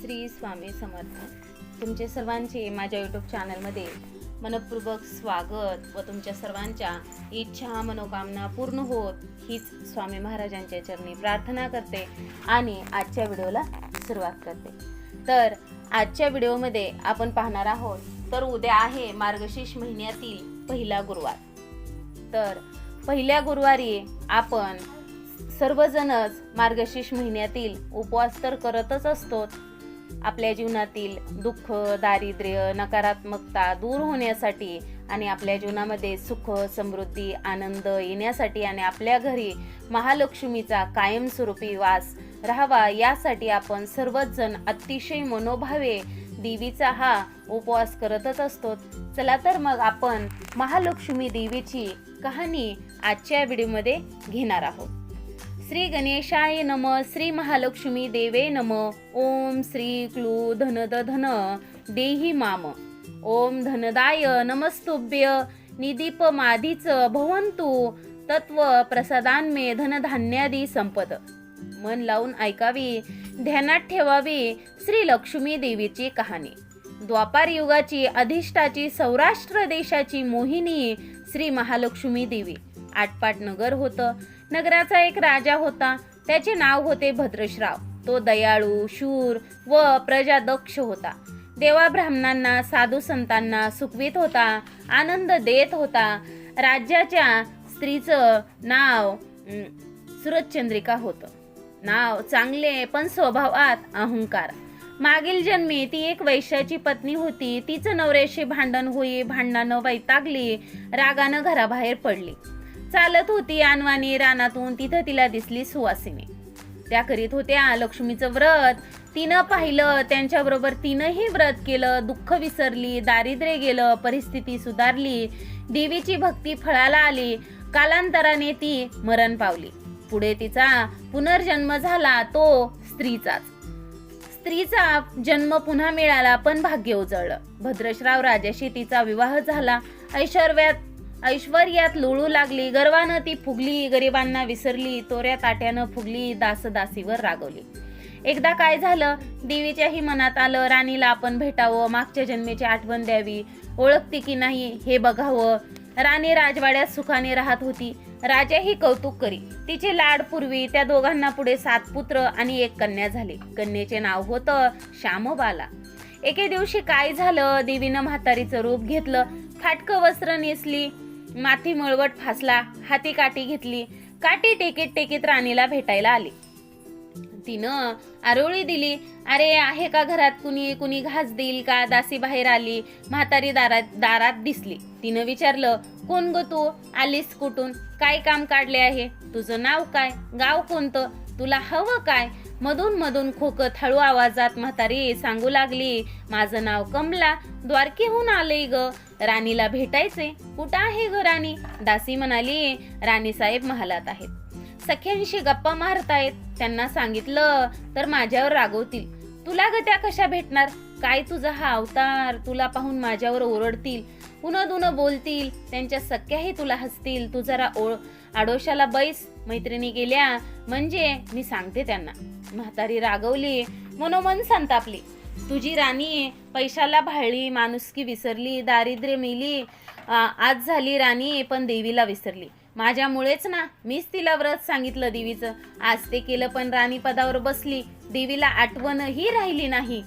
श्री स्वामी समर्थ. तुमचे सर्वांचे माझ्या यूट्यूब चॅनलमध्ये मनपूर्वक स्वागत व तुमच्या सर्वांच्या इच्छा मनोकामना पूर्ण होत हीच स्वामी महाराजांच्या चरणी प्रार्थना करते आणि आजच्या व्हिडिओला सुरुवात करते. तर आजच्या व्हिडिओमध्ये आपण पाहणार आहोत तर उद्या आहे मार्गशीर्ष महिन्यातील पहिला गुरुवार. तर पहिल्या गुरुवारी आपण सर्वजणच मार्गशीर्ष महिन्यातील उपवास तर करतच असतो आपल्या जीवनातील दुःख दारिद्र्य नकारात्मकता दूर होण्यासाठी आणि आपल्या जीवनामध्ये सुख समृद्धी आनंद येण्यासाठी आणि आपल्या घरी महालक्ष्मीचा कायमस्वरूपी वास राहावा यासाठी आपण सर्वच जण अतिशय मनोभावे देवीचा हा उपवास करतच असतो. चला तर मग आपण महालक्ष्मी देवीची कहाणी आजच्या व्हिडिओमध्ये घेणार आहोत. श्री गणेशाय नम श्री महालक्ष्मी देवे नम ओम श्री क्लू धनद धन देही माम. ओम धनदाय नमस्तुभ्य निदीप माधीच भवंतु तत्व प्रसादान्मे धनधान्यादी संपद. मन लावून ऐकावी ध्यानात ठेवावी श्री लक्ष्मी देवीची कहाणी. द्वापार युगाची अधिष्ठाची सौराष्ट्र देशाची मोहिनी श्री महालक्ष्मी देवी. आटपाट नगर होतं नगराचा एक राजा होता. त्याचे नाव होते भद्रश्राव. तो दयाळू शूर व प्रजादक्ष होता. देवा ब्राह्मणांना साधू संतांना सुखवीत होता आनंद देत होता. राज्याच्या स्त्रीचं नाव सुरजचंद्रिका सुरतचंद्रिका होतं. नाव चांगले पण स्वभावात अहंकार. मागील जन्मी ती एक वैश्याची पत्नी होती. तिचं नवऱ्याशी भांडण होई भांडणानं वैतागली रागानं घराबाहेर पडली. चालत होती अनवाणी रानातून तिथं तिला दिसली सुवासिनी. त्या करीत होत्या लक्ष्मीचं व्रत. तिनं पाहिलं त्यांच्याबरोबर तिनंही व्रत केलं दुःख विसरली दारिद्र्य गेलं परिस्थिती सुधारली देवीची भक्ती फळाला आली कालांतराने ती मरण पावली. पुढे तिचा पुनर्जन्म झाला तो स्त्रीचाच. स्त्रीचा जन्म पुन्हा मिळाला पण भाग्य उजळलं. भद्रश्राव राजाशी तिचा विवाह झाला. ऐश्वर्यात ऐश्वर्यात लोळू लागली गर्वानं ती फुगली गरिबांना विसरली तोऱ्या ताट्यानं फुगली दासदासीवर रागवली. एकदा काय झालं देवीच्याही मनात आलं राणीला आपण भेटावं मागच्या जन्मेची आठवण द्यावी ओळखते की नाही हे बघावं. राणी राजवाड्यात सुखाने राहत होती. राजाही कौतुक करी. तिचे लाड पूर्वी त्या दोघांना पुढे सात पुत्र आणि एक कन्या झाले. कन्येचे नाव होतं श्यामबाला. एके दिवशी काय झालं देवीनं म्हातारीचं रूप घेतलं. फाटकं वस्त्र नेसली. माथी मळवट फासला हाती काठी घेतली काठी टेकीत टेकीत राणीला भेटायला आली. तिनं आरोळी दिली अरे आहे का घरात कुणी कुणी घास देईल का? दासी बाहेर आली म्हातारी दारात दारात दिसली. तिनं विचारलं कोण ग तू? आलीस कुठून? काय काम काढले आहे? तुझं नाव काय? गाव कोणतं? तुला हवं काय? मधून मधून खोकत हळू आवाजात म्हातारी सांगू लागली माझं नाव कमला द्वारकेहून आलंय ग. राणीला भेटायचे कुठं आहे ग राणी? दासी म्हणाली राणी साहेब महालात आहेत. सख्यांशी गप्पा मारतायत. त्यांना सांगितलं तर माझ्यावर रागवतील. तुला ग त्या कशा भेटणार? काय तुझा हा अवतार तुला पाहून माझ्यावर ओरडतील? पुन दुनं बोलतील. त्यांच्या सख्याही तुला हसतील. तू जरा ओळ आडोशाला बैस. मैत्रिणी गेल्या. म्हणजे मी सांगते त्यांना. म्हातारी रागवली मनोमन संतापली. तुझी राणी पैशाला भाळली माणुसकी विसरली दारिद्र्य मिली. आज झाली राणी पण देवीला विसरली. माझ्यामुळेच ना मीच तिला व्रत सांगितलं देवीचं. आज ते केलं पण राणी पदावर बसली. देवीला आठवणही राहिली नाही.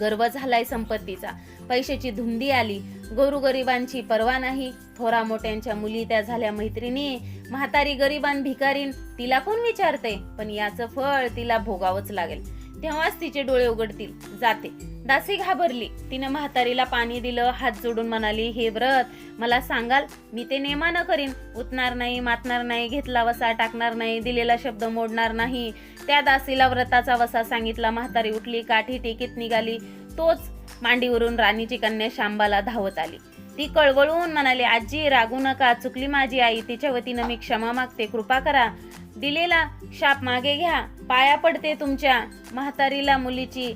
गर्व झालाय संपत्तीचा. पैशाची धुंदी आली. गोरुगरिबांची पर्वा नाही. थोरा मोठ्यांच्या मुली त्या झाल्या मैत्रिणी. म्हातारी गरिबान भिकारीन तिला कोण विचारते? पण याचं फळ तिला भोगावंच लागेल. तेव्हाच तिचे डोळे उघडतील. जाते. दासी घाबरली. तिनं म्हातारीला पाणी दिलं हात जोडून म्हणाली हे व्रत मला सांगाल मी ते नेमानं करीन. उतणार नाही मातणार नाही घेतला वसा टाकणार नाही दिलेला शब्द मोडणार नाही. त्या दासीला व्रताचा वसा सांगितला. म्हातारी उठली काठी टेकीत निघाली. तोच मांडीवरून राणीची कन्या शांबाला धावत आली. ती कळवळून म्हणाली आजी रागू नका चुकली माझी आई तिच्या वतीनं मी क्षमा मागते कृपा करा. दिलेला शाप मागे घ्या पाया पडते तुमच्या म्हातारीला मुलीची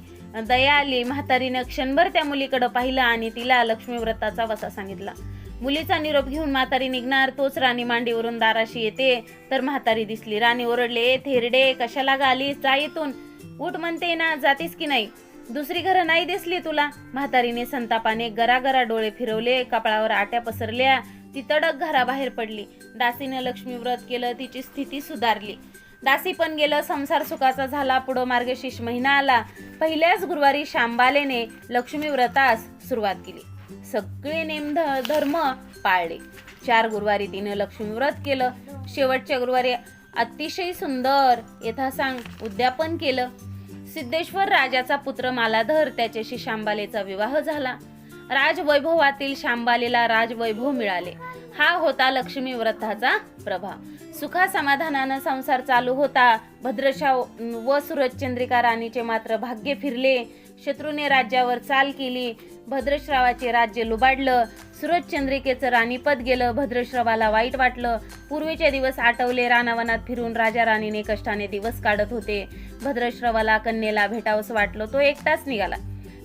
दया आली. म्हातारीनं क्षणभर त्या मुलीकडं पाहिलं आणि तिला लक्ष्मीव्रताचा वसा सांगितला. मुलीचा निरोप घेऊन म्हातारी निघणार तोच राणी मांडीवरून दाराशी येते तर म्हातारी दिसली. राणी ओरडले थेरडे कशाला गाली जा इथून. उठ म्हणते ना जातीस की नाही? दुसरी घरं नाही दिसली तुला. म्हातारीने संतापाने गरागरा डोळे फिरवले कपाळावर आट्या पसरल्या ती तडक घराबाहेर पडली. दासीनं लक्ष्मी व्रत केलं तिची स्थिती सुधारली. दासी पण गेलं संसार सुखाचा झाला पुढं मार्गशीर्ष महिना आला. पहिल्याच गुरुवारी शांबालेने लक्ष्मी व्रतास सुरुवात केली. सगळे नेम ध- धर्म पाळले. चार गुरुवारी तिनं लक्ष्मी व्रत केलं. शेवटच्या गुरुवारी अतिशय सुंदर यथासांग उद्यापन केलं. सिद्धेश्वर राजाचा पुत्र मालाधर त्याच्याशी शांबालेचा विवाह झाला. राजवैभवातील शांबालेला राजवैभव मिळाले. हा होता लक्ष्मी व्रताचा प्रभाव. सुखा समाधानानं संसार चालू होता. भद्रशा व सुरजचंद्रिका राणीचे मात्र भाग्य फिरले. शत्रूने राज्यावर चाल केली. भद्रश्रावाचे राज्य लुबाडलं. सुरजचंद्रिकेचं राणीपद गेलं. भद्रश्रवाला वाईट वाटलं. पूर्वीचे दिवस आठवले रानावनात फिरून राजा राणीने कष्टाने दिवस काढत होते. भद्रश्रवाला कन्येला भेटावंसं वाटलं तो एकटाच निघाला.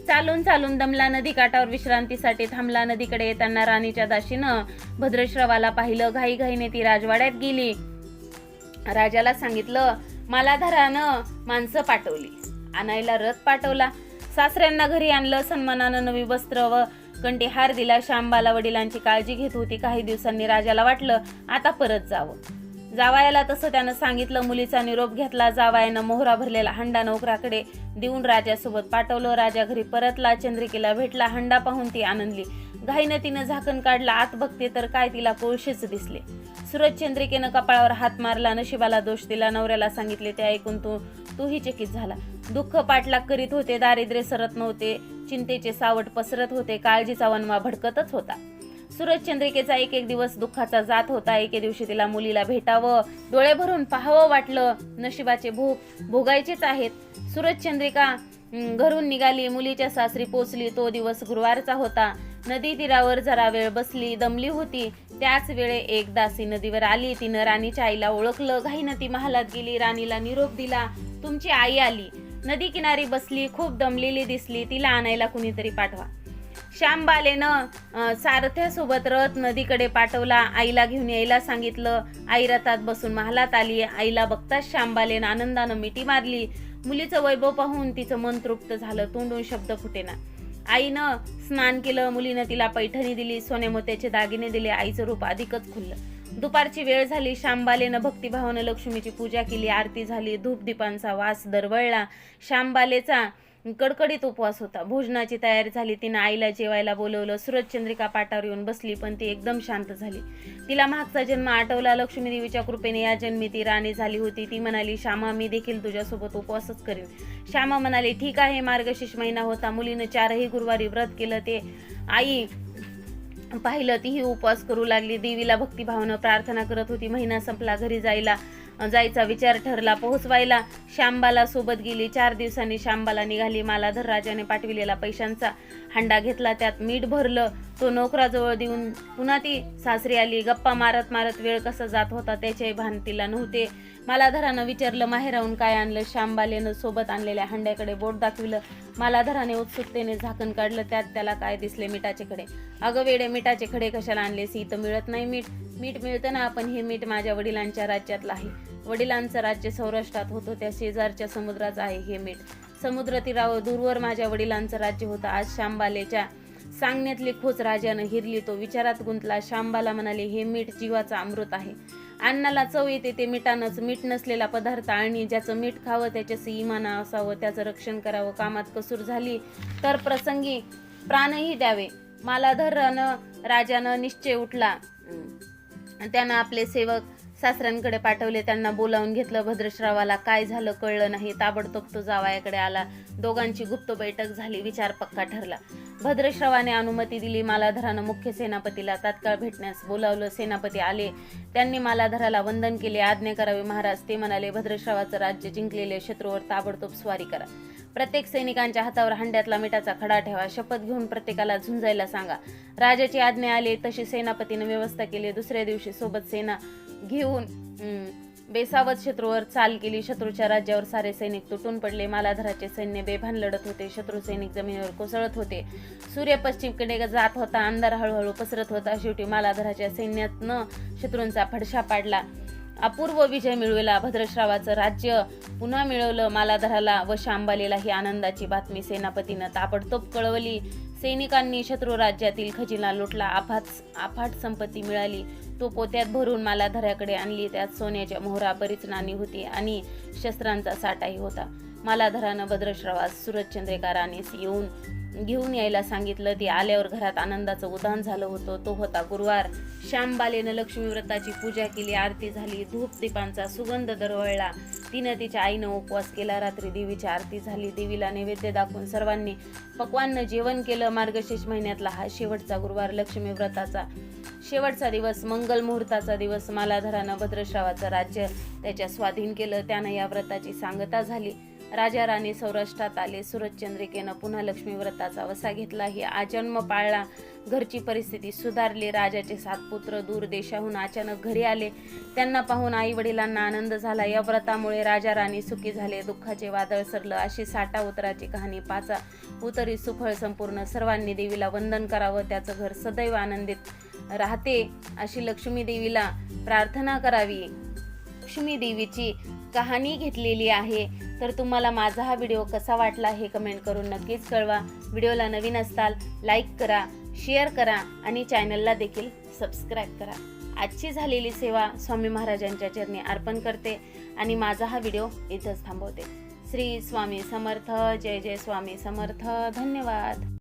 चालून चालून दमला नदी काठावर विश्रांतीसाठी थांबला. नदीकडे येताना राणीच्या दाशीनं भद्रश्रवाला पाहिलं. घाईघाईने ती राजवाड्यात गेली. राजाला सांगितलं मालाधारानं माणसं पाठवली. आणायला रथ पाठवला. सासऱ्यांना घरी आणलं. सन्मानानं नवी वस्त्र व कंठीहार दिला. श्यामबाला वडिलांची काळजी घेत होती. काही दिवसांनी राजाला वाटलं आता परत जावं. जावायाला तसं त्यानं सांगितलं मुलीचा निरोप घेतला जावायानं मोहरा भरलेला हंडा नोकराकडे देऊन राजासोबत पाठवलं. राजा घरी परतला चंद्रिकेला भेटला हंडा पाहून ती आनंदली. घाईनं तिनं झाकण काढला आत बघते तर काय तिला कोळशेच दिसले. सुरज चंद्रिकेनं कपाळावर हात मारला नशिबाला दोष दिला नवऱ्याला सांगितले ते ऐकून तू तूही चकित झाला. दुःख पाठलाग करीत होते दारिद्र्य सरत नव्हते चिंतेचे सावट पसरत होते काळजीचा वनवा भडकतच होता. सूरजचंद्रिकेचा एक एक दिवस दुःखाचा जात होता. एके दिवशी तिला मुलीला भेटावं डोळे भरून पाहावं वाटलं. नशिबाचे भोग भोगायचेच आहेत. सूरजचंद्रिका घरून निघाली मुलीच्या सासरी पोचली तो दिवस गुरुवारचा होता. नदी तीरावर जरा वेळ बसली दमली होती. त्याच वेळे एक दासी नदीवर आली. तिनं राणीच्या आईला ओळखलं. घाईनं ती महालात गेली. राणीला निरोप दिला. तुमची आई आली. नदी किनारी बसली खूप दमलेली दिसली. तिला आणायला कुणीतरी पाठवा. श्यामबालेनं सारथ्यासोबत रथ नदीकडे पाठवला. आईला घेऊन यायला सांगितलं. आई रथात बसून महालात आली. आईला बघताच श्यामबालेनं आनंदानं मिठी मारली. मुलीचं वैभव पाहून तिचं मन तृप्त झालं. तोंडून शब्द फुटेना. आईनं स्नान केलं. मुलीनं तिला पैठणी दिली. सोने मोत्याचे दागिने दिले. आईचं रूप अधिकच खुललं दुपारची वेळ झाली. श्यामबालेनं भक्तिभावानं लक्ष्मीची पूजा केली. आरती झाली. धूपदीपांचा वास दरवळला. श्यामबालेचा कडकडीत उपवास होता. भोजनाची तयारी झाली. तिनं आईला जेवायला बोलवलं. सुरजचंद्रिका पाटावर येऊन बसली पण ती एकदम शांत झाली. तिला मागचा जन्म आठवला. लक्ष्मी देवीच्या कृपेने या जन्मी ती राणी झाली होती. ती म्हणाली श्यामा मी देखील तुझ्यासोबत उपवासच करेन. श्यामा म्हणाली ठीक आहे मार्गशीर्ष महिना होता. मुलीनं चारही गुरुवारी व्रत केलं. ते आई पाहिलं तीही उपवास करू लागली. देवीला भक्तिभावनं प्रार्थना करत होती. महिना संपला घरी जायला जायचा विचार ठरला पोहोचवायला. श्यामबाला सोबत गेली. चार दिवसांनी श्यामबाला निघाली. मालाधर राजाने पाठविलेला पैशांचा हंडा घेतला. त्यात मीठ भरलं. तो नोकराजवळ देऊन पुन्हा ती सासरी आली. गप्पा मारत मारत वेळ कसा जात होता त्याच्याही भान तिला नव्हते. मालाधरानं विचारलं माहेराहून काय आणलं? श्यामबालेनं सोबत आणलेल्या हंड्याकडे बोट दाखविलं. मालाधराने उत्सुकतेने झाकण काढलं. त्यात त्याला काय दिसले मिठाचेकडे. अगं वेडे मिठाचे खडे कशाला आणलेस? इथं मिळत नाही मीठ. मीठ मिळतं ना पण हे मीठ माझ्या वडिलांच्या राज्यातलं आहे. वडिलांचं राज्य सौराष्ट्रात होतं त्या शेजारच्या समुद्राचं आहे हे मीठ. समुद्र तीरावर दूरवर माझ्या वडिलांचं राज्य होतं. आज शांबालेच्या सांगण्यातली खोच राजानं हिरली तो विचारात गुंतला शांबाला म्हणाले हे मीठ जीवाचं अमृत आहे. अन्नाला चव येते ते मिठानंच. मीठ नसलेला पदार्थ आणि ज्याचं मीठ खावं त्याच्याशी इमान असावं त्याचं रक्षण करावं. कामात कसूर झाली तर प्रसंगी प्राणही द्यावे. मालाधरानं राजानं निश्चय उठला. त्यानं आपले सेवक सासऱ्यांकडे पाठवले. त्यांना बोलावून घेतलं भद्रश्रावाला काय झालं कळलं नाही. ताबडतोब तो जावयाकडे आला. दोघांची गुप्त बैठक झाली. विचार पक्का ठरला. भद्रश्रवाने अनुमती दिली. मालाधरानं मुख्य सेनापतीला तात्काळ भेटण्यास बोलावलं. सेनापती आले. त्यांनी मालाधराला वंदन केले. आज्ञा करावी महाराज. ते म्हणाले भद्रश्रावाचं राज्य जिंकलेले शत्रूवर ताबडतोब स्वारी करा. प्रत्येक सैनिकांच्या हातावर हंड्यातला मिठाचा खडा ठेवा. शपथ घेऊन प्रत्येकाला झुंजायला सांगा. राजाची आज्ञा आली. तशी सेनापतीने व्यवस्था केली. दुसऱ्या दिवशी सोबत सेना घेऊन बेसावत शत्रूवर चाल केली. शत्रूच्या राज्यावर सारे सैनिक तुटून पडले. मालाधराचे सैन्य बेभान लढत होते. शत्रू सैनिक जमिनीवर कोसळत होते. सूर्य पश्चिमकडे जात होता. अंधार हळूहळू पसरत होता. शेवटी मालाधराच्या सैन्यातनं शत्रूंचा फडशा पाडला. अपूर्व विजय मिळविला. भद्रश्रावाचं राज्य पुन्हा मिळवलं. मालाधराला व शांबालेला ही आनंदाची बातमी सेनापतीनं ताबडतोब कळवली. सैनिकांनी शत्रू राज्यातील खजिना लुटला आफात अफाट संपत्ती मिळाली. तो पोत्यात भरून मालाधऱ्याकडे आणली त्यात सोन्याच्या मोहरा बरीच नाणी होती आणि शस्त्रांचा साठाही होता. मालाधरानं भद्रश्रवास सुरजचंद्रिकारानेस येऊन घेऊन यायला सांगितलं. ती आल्यावर घरात आनंदाचं उदान झालं होतं. तो होता गुरुवार. श्यामबालेनं लक्ष्मी व्रताची पूजा केली आरती झाली धूप दीपांचा सुगंध दरवळला. तिनं तिच्या आईनं उपवास केला. रात्री देवीची आरती झाली. देवीला नैवेद्य दाखवून सर्वांनी पक्वान्न जेवण केलं. मार्गशीर्ष महिन्यातला हा शेवटचा गुरुवार लक्ष्मी व्रताचा शेवटचा दिवस मंगल मुहूर्ताचा दिवस. मालाधरानं भद्रश्रावाचं राज्य त्याच्या स्वाधीन केलं. त्यानं या व्रताची सांगता झाली. राजा राणी सौराष्ट्रात आले. सूरजचंद्रिकेनं पुन्हा लक्ष्मी व्रताचा वसा घेतला. ही आजन्म पाळला. घरची परिस्थिती सुधारली राजाचे सात पुत्र दूर देशाहून अचानक घरी आले. त्यांना पाहून आई वडिलांना आनंद झाला. या व्रतामुळे राजा राणी सुखी झाले. दुःखाचे वादळ सरलं अशी साठा उतराची कहाणी पाचा उतरी सुफळ संपूर्ण सर्वांनी देवीला वंदन करावं. त्याचं घर सदैव आनंदित राहते अशी लक्ष्मी देवीला प्रार्थना करावी. लक्ष्मी देवीची कहाणी घेतलेली आहे. तर तुम्हाला माझा हा व्हिडिओ कसा वाटला हे कमेंट करून नक्कीच कळवा. व्हिडिओला नवीन असताल लाईक करा. शेअर करा आणि चॅनलला देखील सबस्क्राईब करा. आजची झालेली सेवा स्वामी महाराजांच्या चरणी अर्पण करते आणि माझा हा व्हिडिओ इथंच थांबवते. श्री स्वामी समर्थ जय जय स्वामी समर्थ धन्यवाद.